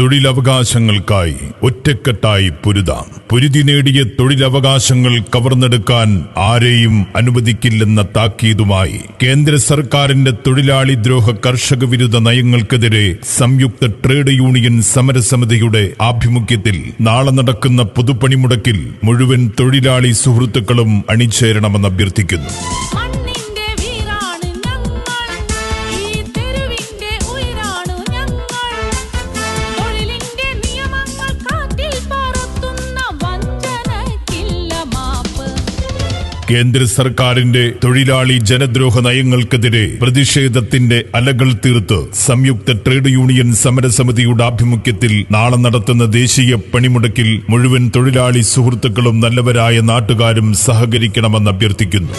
തൊഴിലവകാശങ്ങൾക്കായി ഒറ്റക്കെട്ടായി പൊരുതാം. പൊരുതി നേടിയ തൊഴിലവകാശങ്ങൾ കവർന്നെടുക്കാൻ ആരെയും അനുവദിക്കില്ലെന്ന താക്കീതുമായി കേന്ദ്ര സർക്കാരിന്റെ തൊഴിലാളി ദ്രോഹ കർഷക വിരുദ്ധ നയങ്ങൾക്കെതിരെ സംയുക്ത ട്രേഡ് യൂണിയൻ സമരസമിതിയുടെ ആഭിമുഖ്യത്തിൽ നാളെ നടക്കുന്ന പൊതുപണിമുടക്കിൽ മുഴുവൻ തൊഴിലാളി സുഹൃത്തുക്കളും അണിചേരണമെന്ന് അഭ്യർത്ഥിക്കുന്നു. കേന്ദ്ര സർക്കാരിന്റെ തൊഴിലാളി ജനദ്രോഹ നയങ്ങൾക്കെതിരെ പ്രതിഷേധത്തിന്റെ അലകൾ തീർത്ത് സംയുക്ത ട്രേഡ് യൂണിയൻ സമരസമിതിയുടെ ആഭിമുഖ്യത്തിൽ നാളെ നടത്തുന്ന ദേശീയ പണിമുടക്കിൽ മുഴുവൻ തൊഴിലാളി സുഹൃത്തുക്കളും നല്ലവരായ നാട്ടുകാരും സഹകരിക്കണമെന്ന് അഭ്യർത്ഥിക്കുന്നു.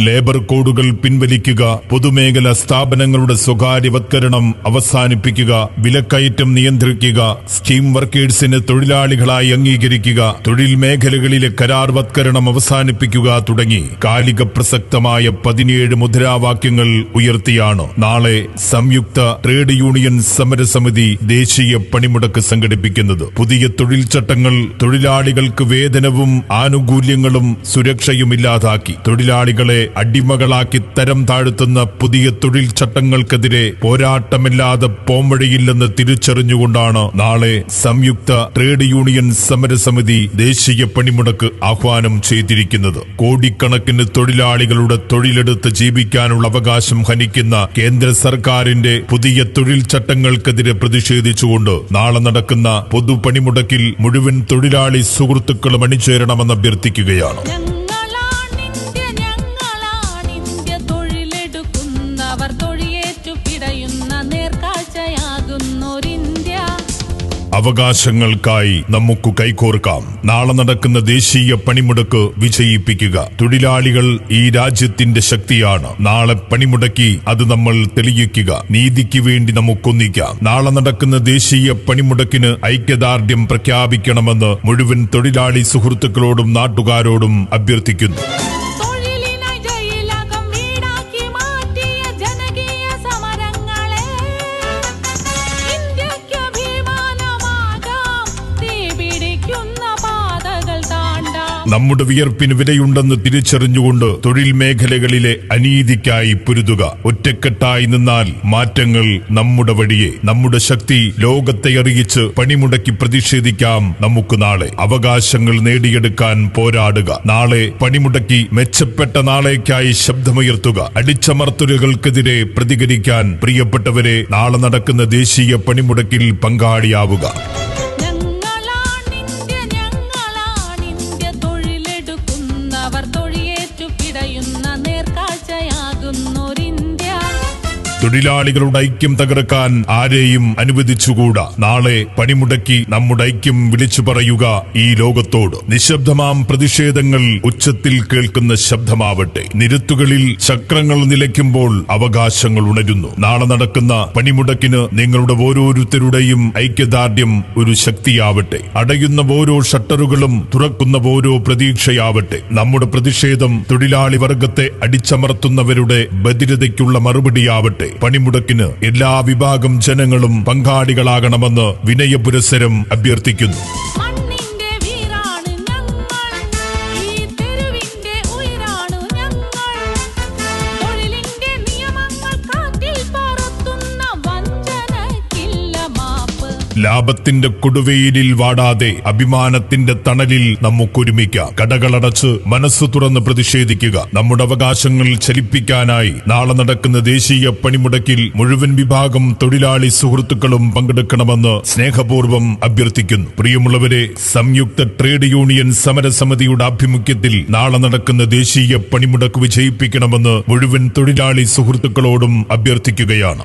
ലേബർ കോഡുകൾ പിൻവലിക്കുക പൊതുമേഖലാ സ്ഥാപനങ്ങളുടെ സ്വകാര്യവത്കരണം അവസാനിപ്പിക്കുക വിലക്കയറ്റം നിയന്ത്രിക്കുക സ്റ്റീം വർക്കേഴ്സിന് തൊഴിലാളികളായി അംഗീകരിക്കുക തൊഴിൽ മേഖലകളിലെ കരാർവത്കരണം അവസാനിപ്പിക്കുക തുടങ്ങി. കാലിക പ്രസക്തമായ പതിനേഴ് മുദ്രാവാക്യങ്ങൾ ഉയർത്തിയാണ്. നാളെ സംയുക്ത ട്രേഡ് യൂണിയൻ സമരസമിതി ദേശീയ പണിമുടക്ക് സംഘടിപ്പിക്കുന്നത്. പുതിയ തൊഴിൽ ചട്ടങ്ങൾ തൊഴിലാളികൾക്ക് വേതനവും ആനുകൂല്യങ്ങളും സുരക്ഷയും ഇല്ലാതാക്കി. തൊഴിലാളികളെ അടിമകളാക്കി തരം താഴ്ത്തുന്ന പുതിയ തൊഴിൽ ചട്ടങ്ങൾക്കെതിരെ പോരാട്ടമില്ലാതെ പോംവഴിയില്ലെന്ന് തിരിച്ചറിഞ്ഞുകൊണ്ടാണ് നാളെ സംയുക്ത ട്രേഡ് യൂണിയൻ സമരസമിതി ദേശീയ പണിമുടക്ക് ആഹ്വാനം ചെയ്തിരിക്കുന്നത്. കോടിക്കണക്കിന് തൊഴിലാളികളുടെ തൊഴിലെടുത്ത് ജീവിക്കാനുള്ള അവകാശം ഹനിക്കുന്ന കേന്ദ്ര സർക്കാരിന്റെ പുതിയ തൊഴിൽ ചട്ടങ്ങൾക്കെതിരെ പ്രതിഷേധിച്ചുകൊണ്ട് നാളെ നടക്കുന്ന പൊതുപണിമുടക്കിൽ മുഴുവൻ തൊഴിലാളി സുഹൃത്തുക്കളും അണിചേരണമെന്ന് അഭ്യർത്ഥിക്കുകയാണ്. അവകാശങ്ങൾക്കായി നമുക്ക് കൈകോർക്കാം. നാളെ നടക്കുന്ന ദേശീയ പണിമുടക്ക് വിജയിപ്പിക്കുക. തൊഴിലാളികൾ ഈ രാജ്യത്തിന്റെ ശക്തിയാണ്. നാളെ പണിമുടക്കി അത് നമ്മൾ തെളിയിക്കുക. നീതിക്ക് വേണ്ടി നമുക്കൊന്നിക്കാം. നാളെ നടക്കുന്ന ദേശീയ പണിമുടക്കിന് ഐക്യദാർഢ്യം പ്രഖ്യാപിക്കണമെന്ന് മുഴുവൻ തൊഴിലാളി സുഹൃത്തുക്കളോടും നാട്ടുകാരോടും അഭ്യർത്ഥിക്കുന്നു. നമ്മുടെ വിയർപ്പിന് വിലയുണ്ടെന്ന് തിരിച്ചറിഞ്ഞുകൊണ്ട് തൊഴിൽ മേഖലകളിലെ അനീതിക്കായി പൊരുതുക. ഒറ്റക്കെട്ടായി നിന്നാൽ മാറ്റങ്ങൾ നമ്മുടെ വഴിയെ. നമ്മുടെ ശക്തി ലോകത്തെ അറിയിച്ച് പണിമുടക്കി പ്രതിഷേധിക്കാം നമുക്ക് നാളെ. അവകാശങ്ങൾ നേടിയെടുക്കാൻ പോരാടുക. നാളെ പണിമുടക്കി മെച്ചപ്പെട്ട നാളേക്കായി ശബ്ദമുയർത്തുക. അടിച്ചമർത്തലുകൾക്കെതിരെ പ്രതികരിക്കാൻ പ്രിയപ്പെട്ടവരെ നാളെ നടക്കുന്ന ദേശീയ പണിമുടക്കിൽ പങ്കാളിയാവുക. തൊഴിലാളികളുടെ ഐക്യം തകർക്കാൻ ആരെയും അനുവദിച്ചുകൂടാ. നാളെ പണിമുടക്കി നമ്മുടെ ഐക്യം വിളിച്ചു പറയുക ഈ ലോകത്തോട്. നിശബ്ദമാം പ്രതിഷേധങ്ങൾ ഉച്ചത്തിൽ കേൾക്കുന്ന ശബ്ദമാവട്ടെ. നിരത്തുകളിൽ ചക്രങ്ങൾ നിലയ്ക്കുമ്പോൾ അവകാശങ്ങൾ ഉണരുന്നു. നാളെ നടക്കുന്ന പണിമുടക്കിന് നിങ്ങളുടെ ഓരോരുത്തരുടെയും ഐക്യദാർഢ്യം ഒരു ശക്തിയാവട്ടെ. അടയുന്ന ഓരോ ഷട്ടറുകളും തുറക്കുന്ന ഓരോ പ്രതീക്ഷയാവട്ടെ. നമ്മുടെ പ്രതിഷേധം തൊഴിലാളി വർഗത്തെ അടിച്ചമർത്തുന്നവരുടെ ബദിരതയ്ക്കുള്ള മറുപടിയാവട്ടെ. പണിമുടക്കിന് എല്ലാ വിഭാഗം ജനങ്ങളും പങ്കാളികളാകണമെന്ന് വിനയപുരസരം അഭ്യർത്ഥിക്കുന്നു. ലാഭത്തിന്റെ കൊടുവെയിലിൽ വാടാതെ അഭിമാനത്തിന്റെ തണലിൽ നമുക്കൊരുമിക്കാം. കടകളടച്ച് മനസ്സ് തുറന്ന് പ്രതിഷേധിക്കുക. നമ്മുടെ അവകാശങ്ങൾ ചലിപ്പിക്കാനായി നാളെ നടക്കുന്ന ദേശീയ പണിമുടക്കിൽ മുഴുവൻ വിഭാഗം തൊഴിലാളി സുഹൃത്തുക്കളും പങ്കെടുക്കണമെന്ന് സ്നേഹപൂർവം അഭ്യർത്ഥിക്കുന്നു. പ്രിയമുള്ളവരെ സംയുക്ത ട്രേഡ് യൂണിയൻ സമരസമിതിയുടെ ആഭിമുഖ്യത്തിൽ നാളെ നടക്കുന്ന ദേശീയ പണിമുടക്ക് വിജയിപ്പിക്കണമെന്ന് മുഴുവൻ തൊഴിലാളി സുഹൃത്തുക്കളോടും അഭ്യർത്ഥിക്കുകയാണ്.